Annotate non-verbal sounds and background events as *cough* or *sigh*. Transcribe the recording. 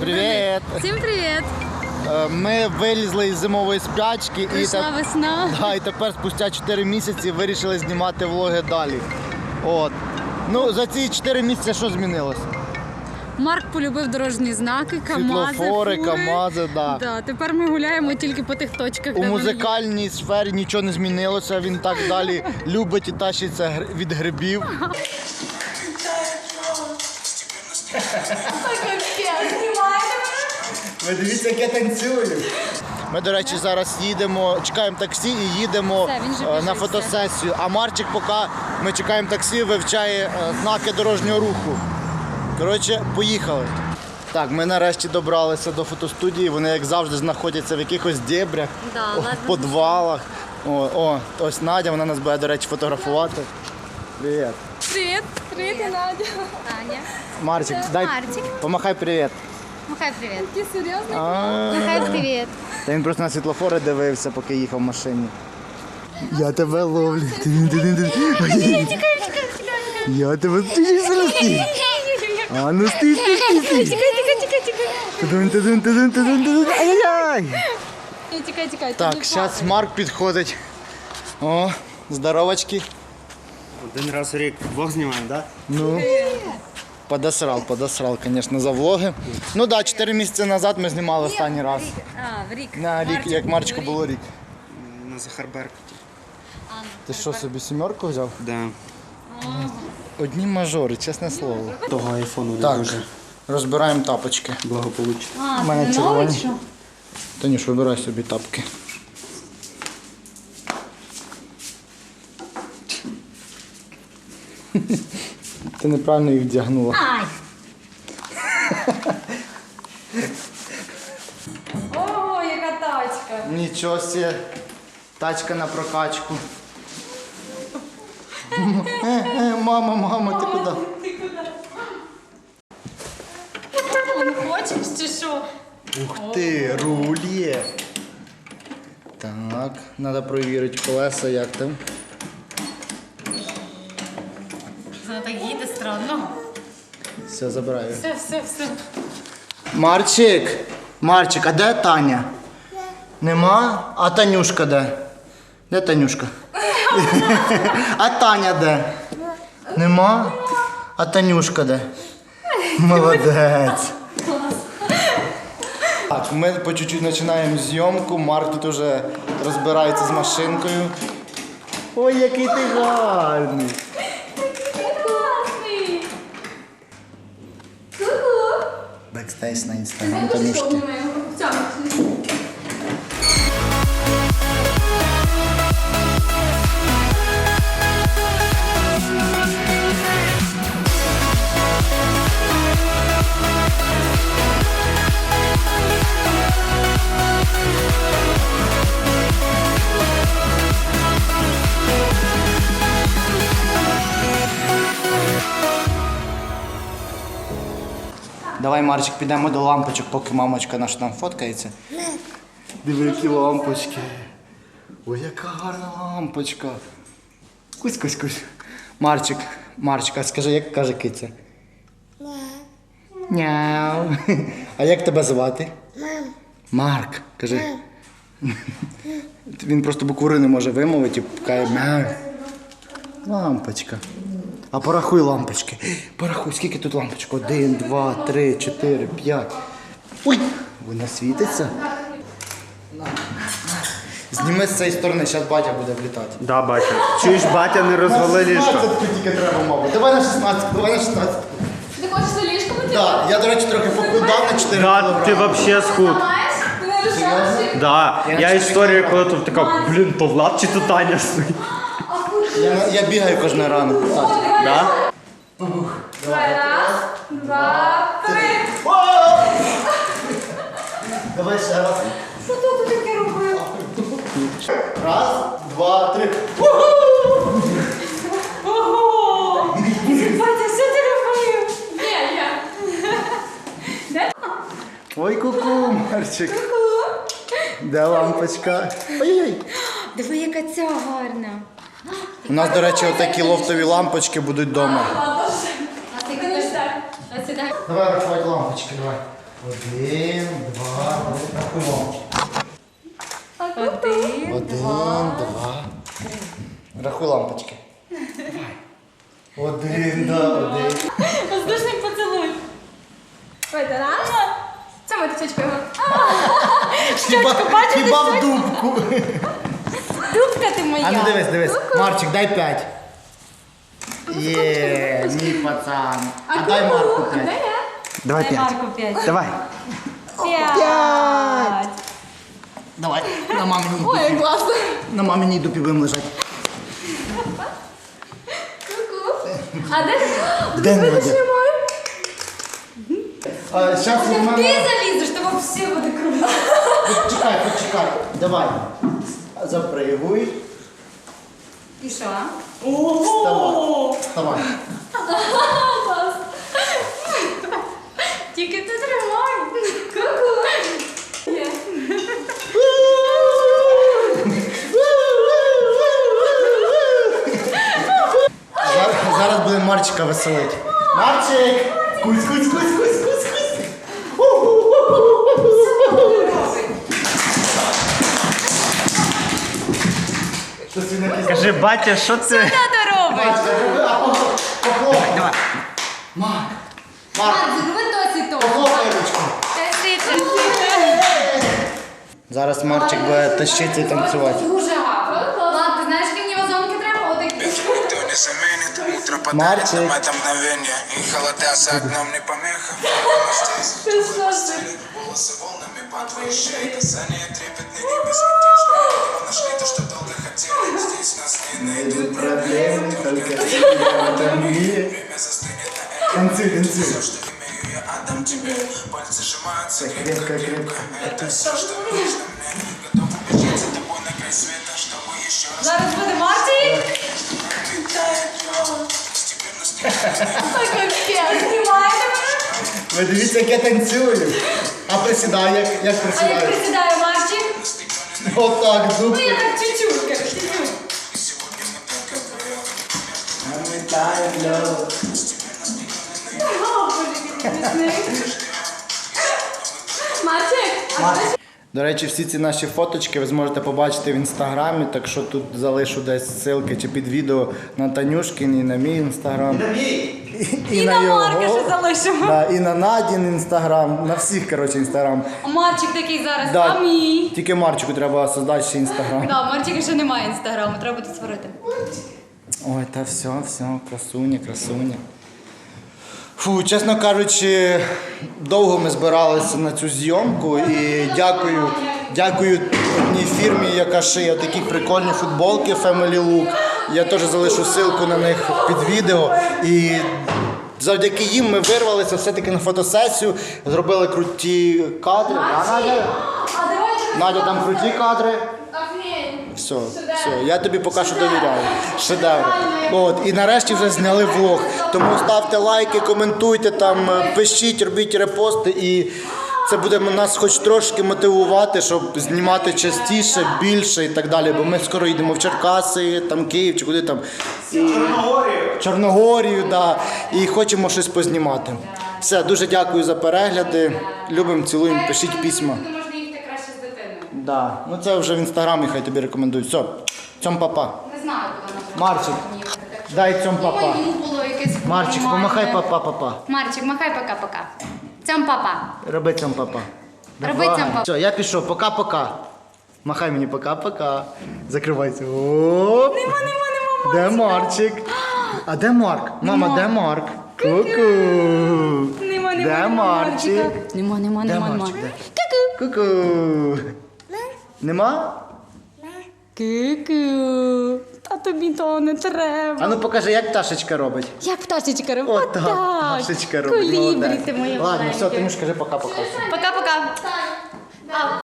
Марчик. Привіт! Всім привіт! Е, Ми вилізли із зимової спячки і, Прийшла теп- весна. да, і тепер спустя 4 місяці вирішили знімати влоги далі. От. Ну, за ці 4 місяці що змінилось? Марк полюбив дорожні знаки, камази, Світлофори, фури. КАМАЗи, да. Да, тепер ми гуляємо тільки по тих точках, У де є. музикальній сфері нічого не змінилося, він так далі любить і тащиться гр- від грибів. Ви дивіться, як я танцюю. Ми, до речі, зараз їдемо, чекаємо таксі і їдемо Все, він же е, на біжить, фотосесію. А Марчик, поки ми чекаємо таксі, вивчає е, знаки дорожнього руху. Коротше, поїхали. Так, ми нарешті добралися до фотостудії. Вони, як завжди, знаходяться в якихось дебрях, Да, о, ладно. в підвалах. О, о, ось Надя, вона нас буде, до речі, фотографувати. Привіт. Привіт! Привіт, Надя! Аня. Марчик, дай Марчик. помахай привіт. Махай привіт. Ти серйозно? А, Махай привіт. Та він просто на світлофори дивився, поки їхав в машині. Я тебе ловлю. Я тебе стій. А ну стій, стій, стій, стій. Тікай, тікай, тікай, тікай. Тудун, тудун, тудун, тудун, тудун. Ай-яй-яй. Ні, Тікай, тікай. Так, зараз Марк підходить. О, здоровочки. Один раз в рік двох знімаємо, так? Ну, подосрал, подосрал, конечно, за влоги. Ну так, да, 4 місяці назад ми знімали останній раз. А, в рік. На рік, як Марчику було рік. На Захарберкуті. Ти що собі сімерку взяв? Да. Одні мажори, чесне слово. Того айфону не Так, дуже розбираємо тапочки. благополучно. А, У мене червоні. новий що? Танюш, вибирай собі тапки. Ти неправильно їх вдягнула. Ай! Ого, яка тачка. Нічого сі, тачка на прокачку. Е, е, Мама, мама, ти куди? Ти Не хочеш чи що? Ух ти, руль є. Так, треба перевірити колеса, як там. Це так їде странно. Все, забираю. Все, все, все. Марчик, Марчик, а де Таня? Нема? А Танюшка де? Де Танюшка? *laughs* А Таня де? Нема? А Танюшка де? Молодець. Так, ми по чуть-чуть починаємо зйомку. Марк тут уже розбирається з машинкою. Ой, який ти гарний. Бекстейс на інстаграм Танюшки. Давай, Марчик, підемо до лампочок, поки мамочка наша там фоткається. Диви, які лампочки. Ой, яка гарна лампочка. Кусь, кусь, кусь. Марчик, Марчик, а скажи, як каже киця? Няу. А як тебе звати? Марк, кажи. Він просто букву не може вимовити і каже мяу. Лампочка. А порахуй лампочки. Порахуй, скільки тут лампочок? Один, два, три, чотири, п'ять. Ой! Вона світиться. Зніми з цієї сторони, зараз батя буде влітати. Да, батя. Чуєш, батя не розвали ліжко. 16 тільки треба, мабуть. Давай на 16, давай на 16. Ти хочеш за ліжко бути? Так, я, до речі, трохи похудав на 4 Да, ти вообще схуд. Маєш? Ти не рішаєш? Да. Я історію, коли тут така, блін, то Влад чи то Таня стоїть. Я, я бігаю кожне ранок. Да? Раз, два, три. Давай ще раз. Що тут ти таке робив? Раз, два, три. Ого! Батя, що ти робив? Ні, я. Ой, куку, Марчик. Де лампочка? Ой-ой. Диви, яка ця гарна. У нас, до речі, отакі лофтові лампочки будуть вдома. А ти будеш так? Давай рахувати лампочки, давай. Один, два, три. Рахуємо. Один. Один, два. Рахуй лампочки. Давай. Один, да, один. Воздушний поцілуй. Давайте раз. Це ми його. Хіба, хіба в дубку. Дубка ти моя. А ну дивись, дивись. Марчик, дай п'ять. Є, мій пацан. А дай Марку п'ять. Давай Дай п'ять. Марку п'ять. Давай. П'ять. Давай. На маминій Ой, дупі. як класно. На маминій дупі будемо лежати. Ку-ку. А де ти? Де Видиш, Надя? немає? А, Зараз Ти візьмемо. залізеш, то все буде круто. Почекай, почекай. Давай. Запригуй. І що? Вставай. Вставай. *laughs* Тільки ти тримай. Ку-ку. Є. Зараз, зараз будемо Марчика веселити. Марчик! Кусь, кусь, кусь, кусь. батя, що це? Що ти робиш? Марчик, а похлопай, похлопай. Давай. Марк, Марк, Марк, зроби досі то. похлопай ручку. Тисяча. Зараз Марчик буде тащитися і танцювати. Дуже гарно. Ладно, ти знаєш, які мені вазонки треба? Отакі. Никто не заменит утро подарит Мальчик. нам это мгновение И холода за окном не помеха Волосы волнами по твоей шее Касание трепетные и безмятежные нас не найдут Проблеми только в Время застынет на эхо Танцуй, танцуй. Все, что имею, я отдам тебе Пальцы сжимаются Крепко, крепко, крепко. крепко Это все, что нужно мне Готов убежать за тобой на край света Чтобы еще раз Зараз буде Мартін. Постепенно снижаясь Знімаєте мене? Ви дивіться, як я танцюю. А присідаю, як, як А як присідаю? присідає Марчик? Отак, Ну дубки. я так чуть-чуть, короче, чуть-чуть. Марчик, а ти До речі, всі ці наші фоточки ви зможете побачити в інстаграмі, так що тут залишу десь ссылки чи під відео на Танюшкин, і на мій інстаграм. І, І на Марка ще залишимо. Да, і на Надін інстаграм, на всіх, коротше, інстаграм. Марчик такий зараз, Да, а мій. Тільки Марчику треба создати ще інстаграм. Да, Марчика ще немає інстаграму, треба буде створити. Ой, та все, все, красуня, красуня. Фу, чесно кажучи, довго ми збиралися на цю зйомку і дякую, дякую одній фірмі, яка шиє такі прикольні футболки Family Look. Я теж залишу ссылку на них під відео. І завдяки їм ми вирвалися все-таки на фотосесію, зробили круті кадри. А, Надя? Надя, там круті кадри. Все, все, я тобі поки що довіряю. Шедевр. От, і нарешті вже зняли влог. Тому ставте лайки, коментуйте там, е, пишіть, робіть репости і. Це буде нас хоч трошки мотивувати, щоб знімати частіше, більше і так далі. Бо ми скоро йдемо в Черкаси, там Київ чи куди там. І... Чорногорію, да. І хочемо щось познімати. Все, дуже дякую за перегляди. Любимо, цілуємо, пишіть письма. Да. Ну це вже в інстаграмі, хай тобі рекомендують. Все, цьом папа. Не знаю, куди можна. Марчик, дай цьом папа. Йому було якесь Марчик, помахай папа, папа. Марчик, махай пока-пока. Цьом папа. Роби цьом папа. Роби цьом папа. Все, я пішов, пока-пока. Махай мені пока-пока. Закривайся. Оп. Нема, нема, нема, Де Марчик? А де Марк? Мама, де Марк? Ку-ку. Нема, нема, Де нема Марчик? Марчика. Нема, нема, Де нема, нема. Марчик? Де? Ку-ку. Ку-ку. Нема? Ку-ку. Та тобі то не треба. А ну покажи, як пташечка робить. Як пташечка робить? Отак, пташечка робить. Колібрі молодець. ти моя Ладно, все, ти муж кажи пока-пока. Пока-пока.